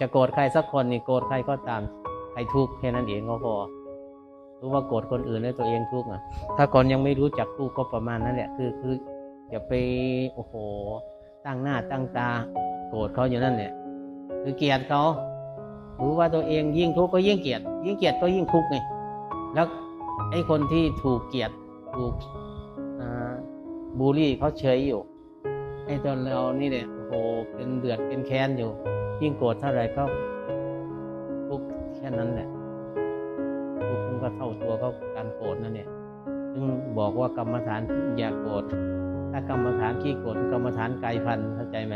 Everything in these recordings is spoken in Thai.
จะโกรธใครสักคนนี่โกรธใครก็ตามใครทุกข์แค่นั้นเองก็พอรู้ว่าโกรธคนอื่นแล้วตัวเองทุกข์อะ ถ้าคนยังไม่รู้จักทุกข์ก็ประมาณนั้นแหละคือคืออย่าไปโอ้โห ตั้งหน้าตั้งตา โกรธเขาอยู่นั่นเนี่ยคือเกลียดเขารู้ว่าตัวเองยิ่งทุกข์ก็ยิ่งเกลียด ยิ่งเกลียดก็ยิ่งทุกข์ไงแล้วไอ้คนที่ถูกเกลียดถูกบูลลี่เขาเฉยอยู่ ไอ้ตอนเรานี่เนี่ยโอ้โหเป็นเดือดเป็นแค้นอยู่ ยิ่งโกรธเท่าไหร่ก็ทุกแค่นั้นแหละทุกมันก็เท่าตัวเขาการโกรธนั่นเนี่ยจึงบอกว่ากรรมฐานอย่าโกรธถ้ากรรมฐานขี้โกรธกรรมฐานไกลพันเข้าใจไหม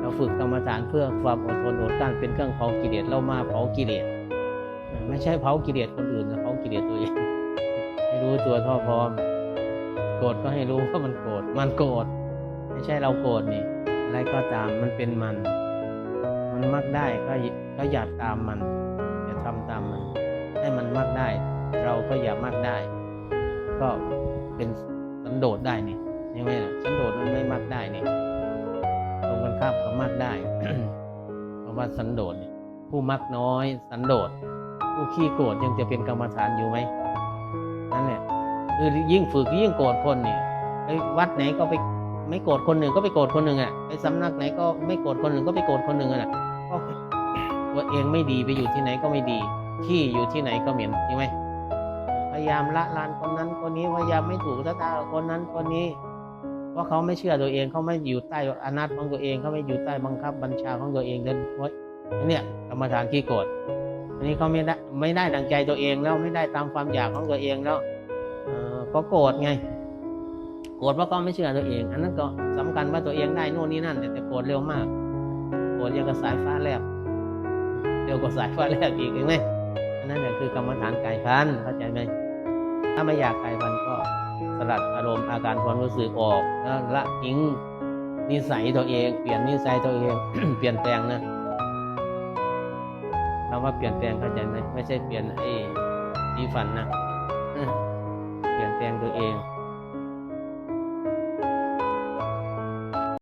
เราฝึกกรรมฐานเพื่อความอดทนอดกลั้นเป็นเครื่องเผากิเลสเรามาเผากิเลสไม่ใช่เผากิเลสคนอื่นนะเผากิเลสตัวเองให้รู้ตัวท่าพร้อมโกรธก็ให้รู้ว่ามันโกรธมันโกรธ ไม่ใช่เราโกรธนี่อะไรก็ตามมันเป็นมัน มันมักได้ก็ก็อย่าตามมันอย่าทำตามมัน ให้มันมักได้ เราก็อย่ามักได้ ก็เป็นสันโดษได้นี่ใช่ไหมล่ะสันโดษมันไม่มักได้นี่ตรงกันข้ามกับมักได้เพราะว่าสันโดษผู้มักน้อย สันโดษผู้ขี้โกรธยังจะเป็นกรรมฐานอยู่ไหมนั่นแหละคือยิ่งฝึกยิ่งโกรธคนเนี่ยไปวัดไหนก็ไป ไม่โกรธคนหนึ่งก็ไปโกรธคนหนึ่งอะไปสำนักไหนก็ไม่โกรธคนหนึ่งก็ไปโกรธคนหนึ่งอะก็ตัวเองไม่ดีไปอยู่ที่ไหนก็ไม่ดีขี้อยู่ที่ไหนก็เหม็นใช่ไหมพยายามละลานคนนั้นคนนี้พยายามไม่ถูกชะตาคนนั้นคนนี้เพราะเขาไม่เชื่อตัวเองเขาไม่อยู่ใต้อำนาจของตัวเองเขาไม่อยู่ใต้บังคับบัญชาของตัวเองเดินเพราะเนี่ยกรรมฐานขี้โกรธอันนี้เขาไม่ได้ไม่ได้ดังใจตัวเองแล้วไม่ได้ตามความอยากของตัวเองแล้วเออก็โกรธไง โกรธเพราะเขาไม่เชื่อตัวเอง อันนั้นก็สำคัญว่าตัวเองได้โน่นนี่นั่น แต่แต่โกรธเร็วมากโกรธยังกับสายฟ้าแลบเร็วกว่าสายฟ้าแลบอีกเห็นไหมอันนั้นคือกรรมฐานไก่พันเข้าใจไหมถ้าไม่อยากไก่พันก็สลัดอารมณ์อาการความรู้สึกออกแล้วละทิ้งนิสัยตัวเอง เปลี่ยนนิสัยตัวเอง เปลี่ยนแปลงนะคำว่าเปลี่ยนแปลงเข้าใจไหมไม่ใช่เปลี่ยนไอ้ดีฟันนะเปลี่ยนแปลงตัวเอง